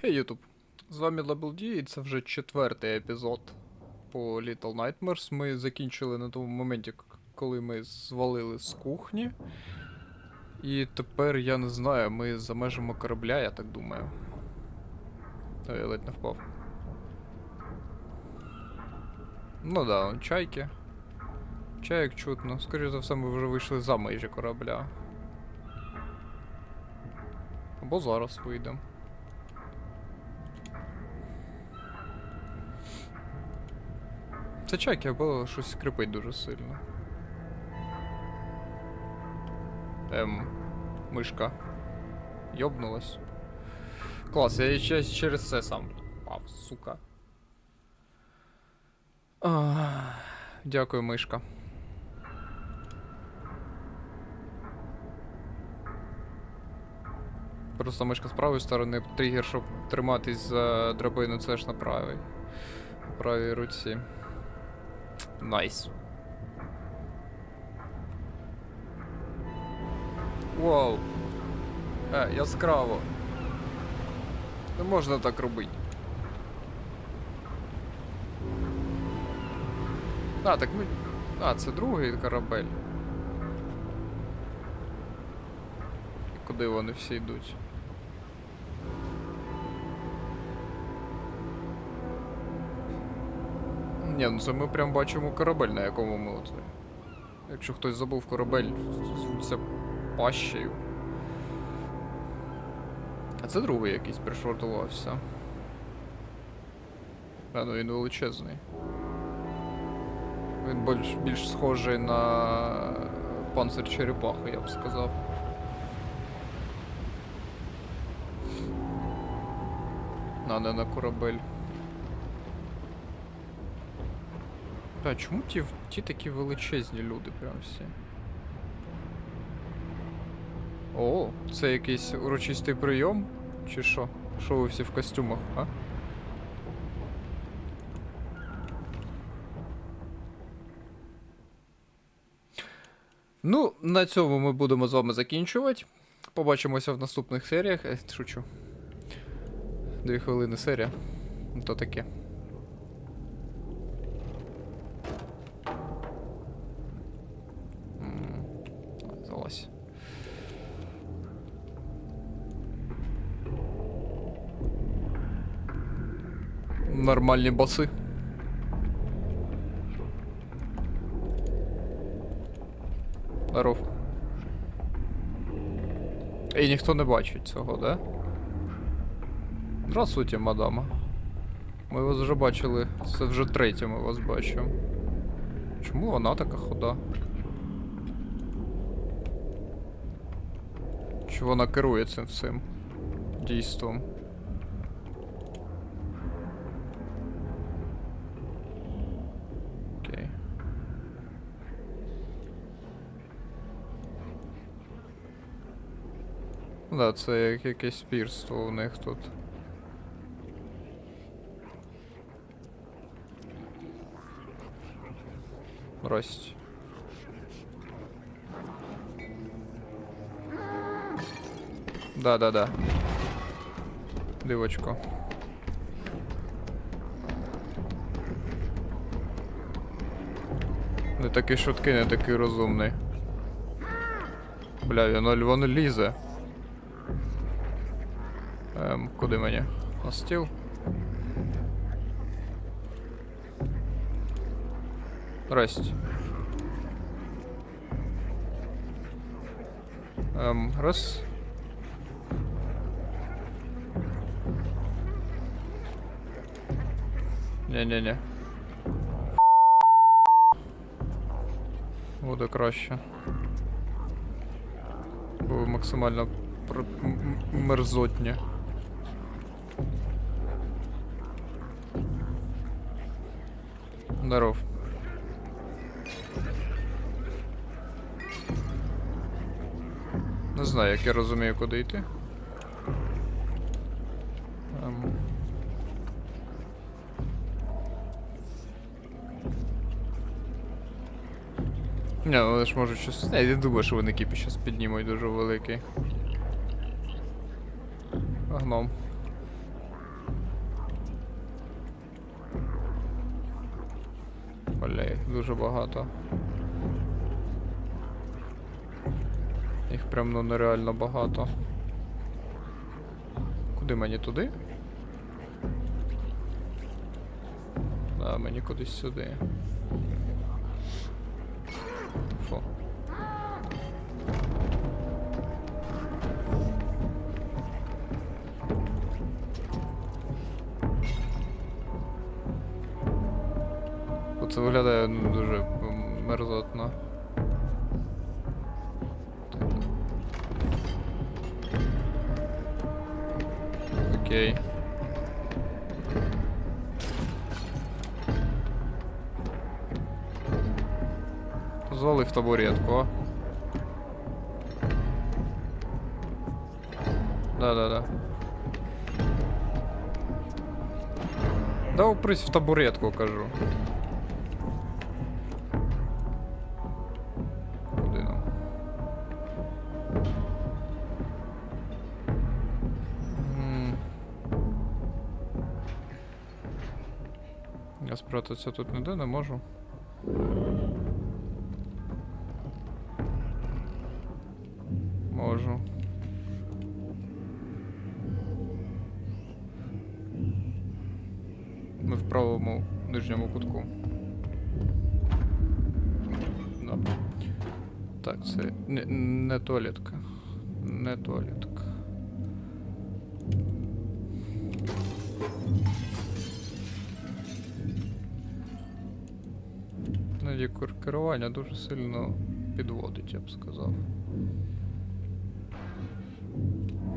Хей, Ютуб! З вами LabelD, і це вже четвертий епізод по Little Nightmares. Ми закінчили на тому моменті, коли ми звалили з кухні. І тепер я не знаю, ми за межами корабля, я так думаю. Ой, я ледь не впав. Ну да, он чайки. Чаєк чутно. Скоріше за все, ми вже вийшли за межі корабля. Або зараз вийдемо. Це чайки, або щось скрипить дуже сильно. Ем, мишка. Йобнулась. Клас, я ще через це сам впав, сука. Ах, Дякую, мишка. Просто мишка з правої сторони, тригер, щоб триматись за драбину, це ж на правій. Правій руці. Найс. Вау. Е, яскраво. Не можна так робити. А, так ми. А, це другий корабель. Куди вони всі йдуть? Ні, ну це ми прям бачимо корабель, на якому ми оце. Якщо хтось забув корабель, звуться пащею. А це другий якийсь пришвартувався. А ну він величезний. Він більш, більш схожий на панцир черепахи, я б сказав. А не на корабель. Та чому ті, ті такі величезні люди прям всі? О, це якийсь урочистий прийом? Чи що? Що ви всі в костюмах, а? Ну, на цьому ми будемо з вами закінчувати. Побачимося в наступних серіях. Е, шучу. Дві хвилини серія. Ну, То таке. Нормальні боси. Здоров. І ніхто не бачить цього, да? Здравствуйте, мадама. Ми вас вже бачили. Це вже третє ми вас бачимо. Чому вона така худа? Чи вона керує цим всім дійством? Окей. Ну Да, це як якесь спірство у них тут. Здрасте. Да-да-да. Дивочко. Не такий швидкий, не такий розумний. Бля, він воно лізе. Куди мені? На стіл? Здрасте. Ем, раз. Не-не-не. Буде краще. Було максимально мерзотні. Здоров. Не знаю, як я розумію, куди йти. Не, ну вони ж можуть щось. Не, я думаю, що вони кіпі щось піднімуть дуже великий. Гном. Бля, їх дуже багато. Їх прям ну нереально багато. Куди мені туди? Да, мені кудись сюди. Оце виглядає ну, дуже мерзотно. Окей. Звалив табуретку. Да-да-да. Да упрись в табуретку, кажу. Спрятатися тут ніде не можу. Можу. Ми в правому нижньому кутку. Так, це не, не туалетка. Не туалетка. Керування дуже сильно підводить, я б сказав.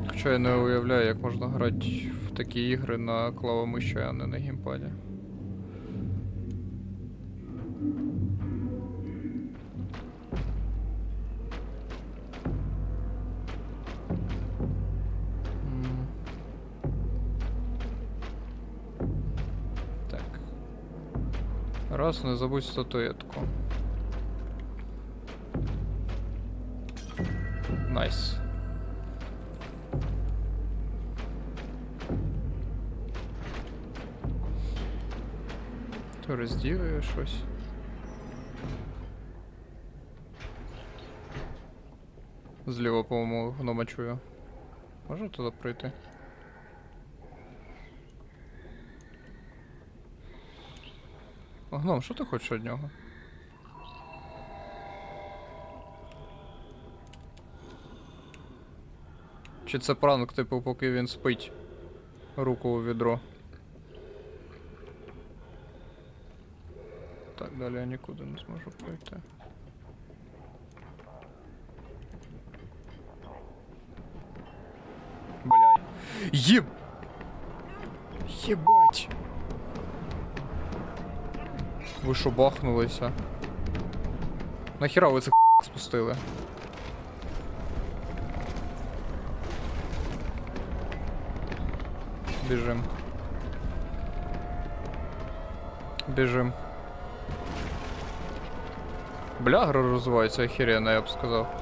Хоча я не уявляю, як можна грати в такі ігри на клавомиші, а не на геймпаді. Раз, не забудь статуетку. Найс. То розділює щось. Зліва, по-моєму, гнома чую. Може туди прийти? Гном, що ти хочеш від нього? Чи це пранк, типу, поки він спить? Руку у відро. Так, далі я нікуди не зможу пройти. Бляй. Єб... Єбать! Ви що бахнулися? Нахіра ви це спустили? Біжим. Біжим. Бля, гра розвивається охеренно, я б сказав.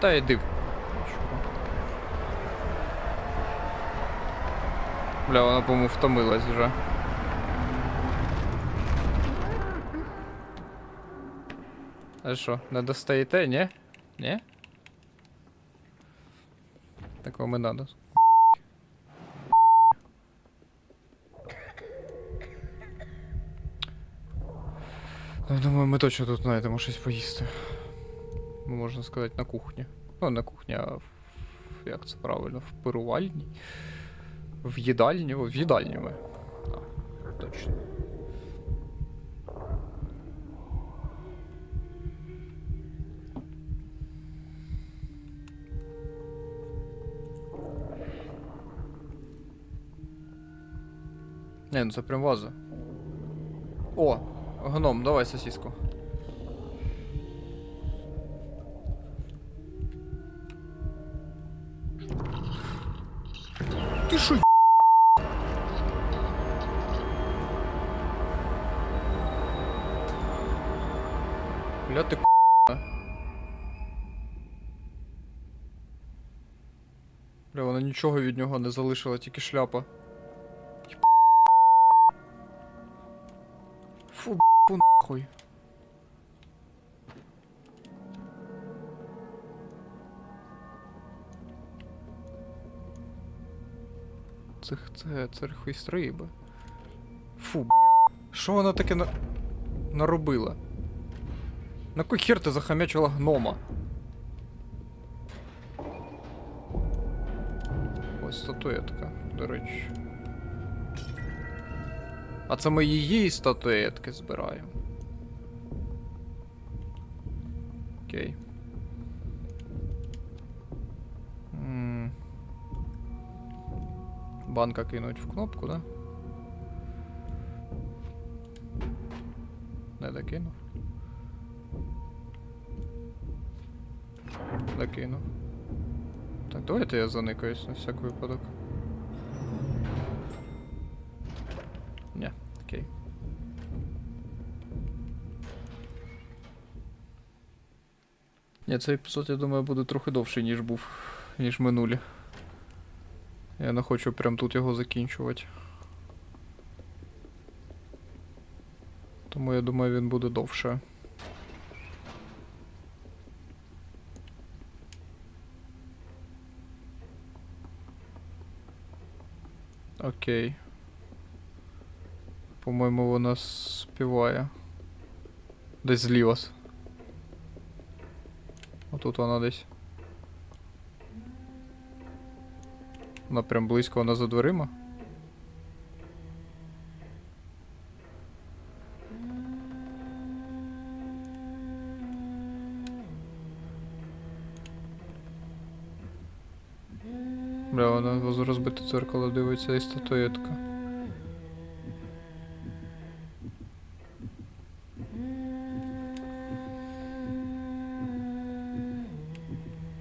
Та йди. в Бля, вона, по-моєму, втомилась вже. А що, не достаєте, ні? Ні? Так вам і надо. Ну, думаю, ми точно тут знайдемо щось поїсти. Можна сказати, на кухні. Ну, не кухні, а як це правильно? В пирувальні. В їдальні. В їдальні ми. А, точно. Не, ну це прям ваза. О, гном, давай сосиску. Бля, ти к***а. Бля, вона нічого від нього не залишила, тільки шляпа. Фу, б***ь, нахуй. Це, це, це хвіст риби. Фу, бля. Що вона таке на... наробила? На кой хер ти захамячила гнома? Ось статуетка, до речі. А це ми її статуетки збираємо. Окей. М. Банка кинуть в кнопку, да? Не докинув. Докинув. Так, давайте я заникаюсь на всяк випадок. Ні, окей. Ні, цей епізод, я думаю, буде трохи довший, ніж був, ніж минулі. Я не хочу прям тут його закінчувати. Тому я думаю, він буде довше. Окей. По-моєму, вона співає. Десь зліва. Отут вона десь. Вона прям близько, вона за дверима. Бля, вона воз розбите дзеркало дивиться і статуетка.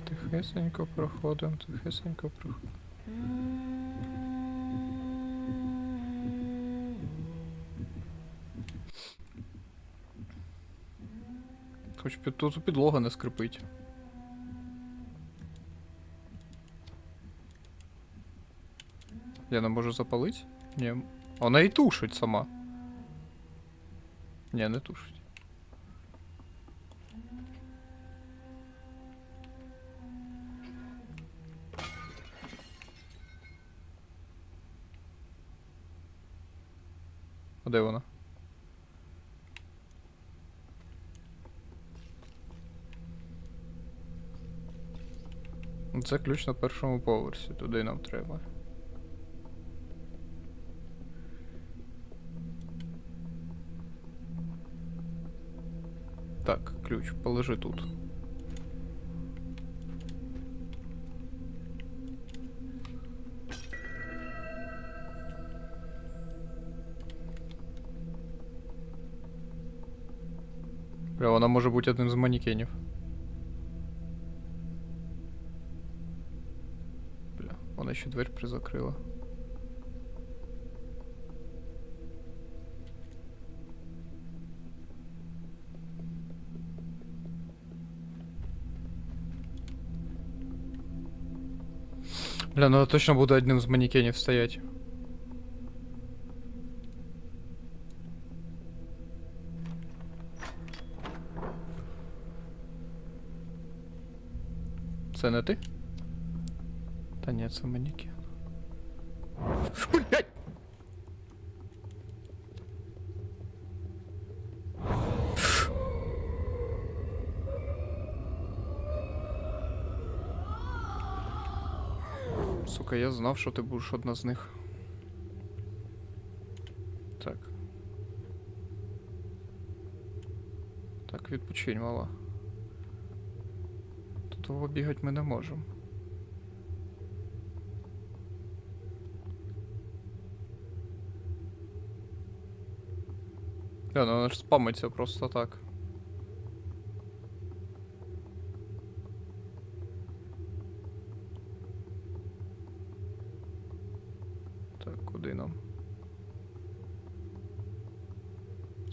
Тихесенько проходимо, тихесенько проходимо. Хоч тут підлога не скрипить. Я не можу запалити? Ні. Вона і тушить сама. Ні, не тушить. А де вона? Ну, Це ключ на першому поверсі, туди нам треба. Так, ключ, положи тут. Бля, вона може бути одним з манекенів. Бля, вона ще дверь призакрила. Бля, ну точно буде одним з манекенів стоять. Це не ти? Та ні, манекен. Блять! Сука, я знав, що ти будеш одна з них. Так. Так, відпочинь, мала. Тут того бігати ми не можемо. Да, ну вона ж спамиться просто так. сюди нам.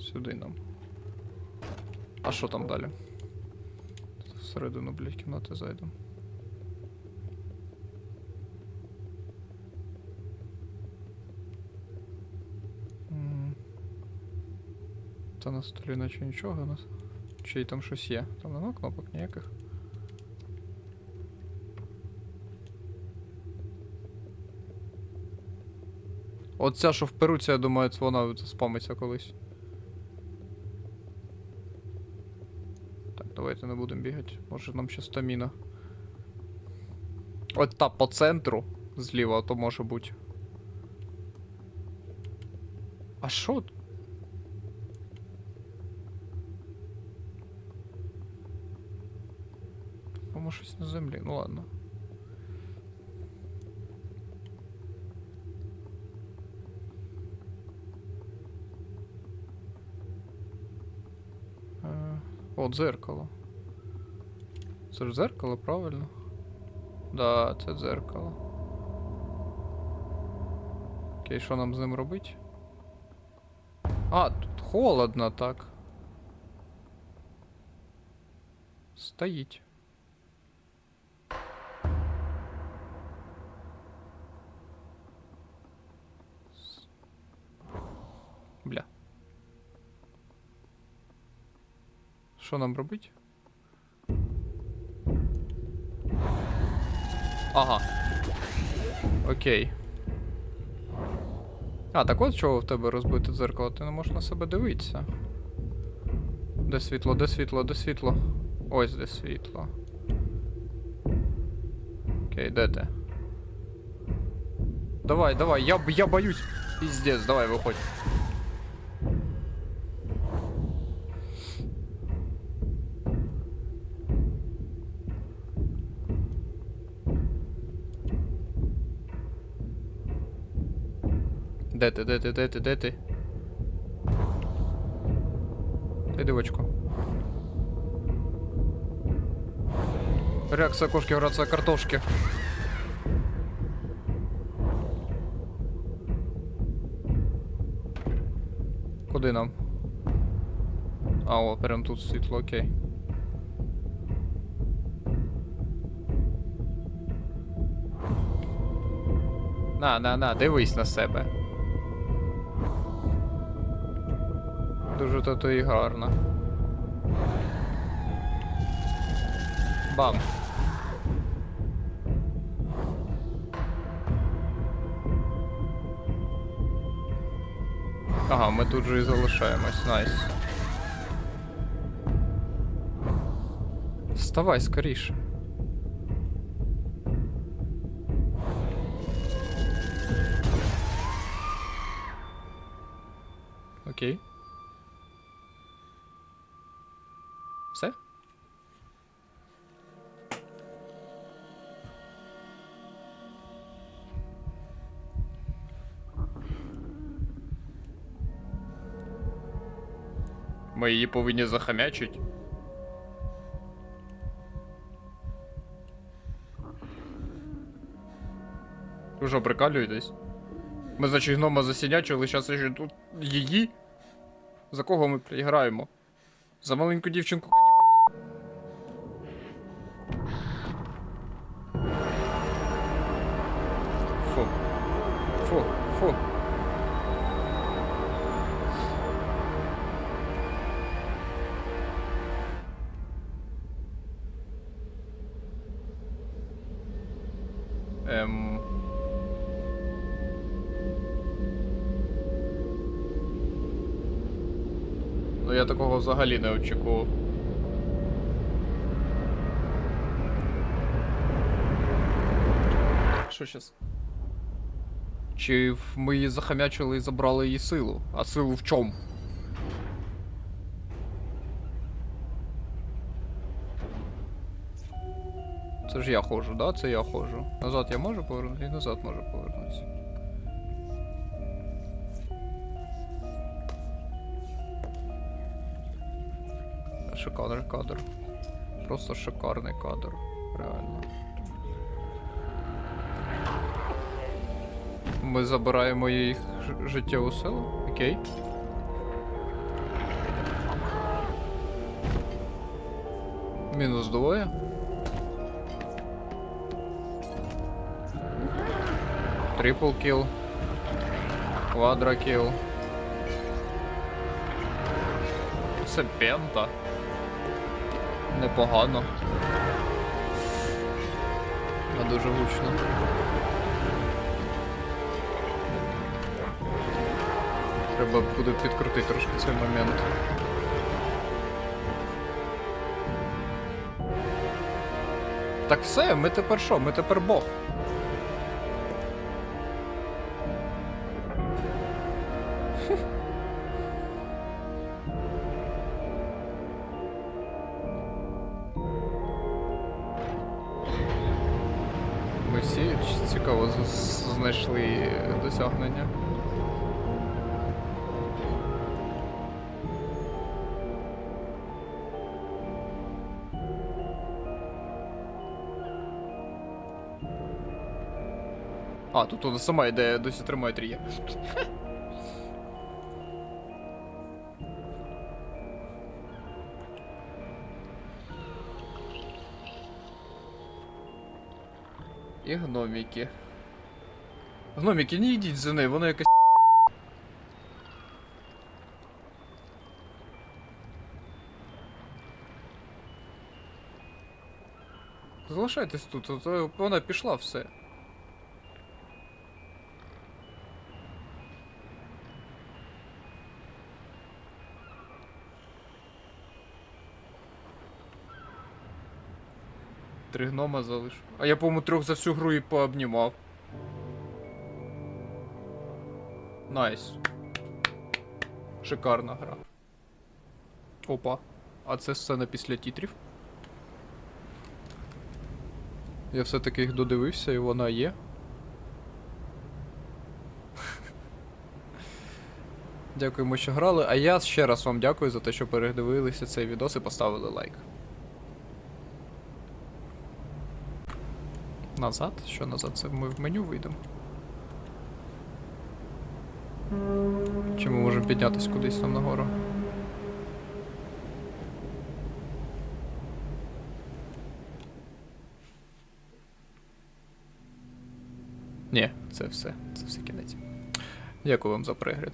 Сюди нам. А що там далі? Всередину, блядь, кімнати зайду. Та на столі наче нічого у нас. Чи там щось є? Там нема кнопок ніяких. От ця, що в перуці, я думаю, це вона спамиться колись. Так, давайте не будемо бігати. Може нам ще стаміна. От та по центру зліва, то може бути. А що? По-моєму, щось на землі. Ну ладно. Е, О, дзеркало. Це ж дзеркало, правильно? Да, це дзеркало. Окей, що нам з ним робити? А, тут холодно так. Стоїть. Що нам робити? Ага. Окей. А, так от чого в тебе розбите дзеркало, ти не можеш на себе дивитися. Де світло, де світло, де світло? Ось де світло. Окей, де ти? Давай, давай, я, я боюсь. Піздець, давай, виходь. Де ти, де ти, де ти, де ти? Ти дивочку. Реакция кошки, рация картошки. Куди нам? А, о, прям тут світло, окей. На, на, на, дивись на себе. Дуже то і гарно. Бам. Ага, ми тут же і залишаємось, найс. Вставай скоріше. Окей. Ми її повинні захамячити. Ви що, прикалюєтесь? Ми, за чигнома засінячили, зараз ще тут її? За кого ми приграємо? За маленьку дівчинку Ну я такого взагалі не очікував. Що щас? Чи ми її захамячили і забрали її силу? А силу в чому? Це ж я ходжу, да? Це я ходжу. Назад я можу повернутися? І назад можу повернутися. Шикарний кадр. Просто шикарний кадр. Реально. Ми забираємо їх життєву силу. Окей. Мінус двоє. Трипл кіл. Квадра кіл. це пента. Непогано. А дуже гучно. Треба буде підкрутити трошки цей момент. Так все, ми тепер що? Ми тепер Бог. Досягнення. А, тут вона сама йде, досі тримає тріє. І гноміки. Гноміки, не йдіть за нею, вона якась. Залишайтесь тут, вона пішла все. Три гнома залишу. А я, по-моєму, трьох за всю гру і пообнімав. Найс. Шикарна гра. Опа. А це сцена після тітрів. Я все-таки їх додивився і вона є. Дякуємо, що грали. А я ще раз вам дякую за те, що передивилися цей відос і поставили лайк. Назад? Що назад? Це ми в меню вийдемо. Чи ми можемо піднятися кудись там нагору? Ні, це все. Це все кінець. Дякую вам за перегляд.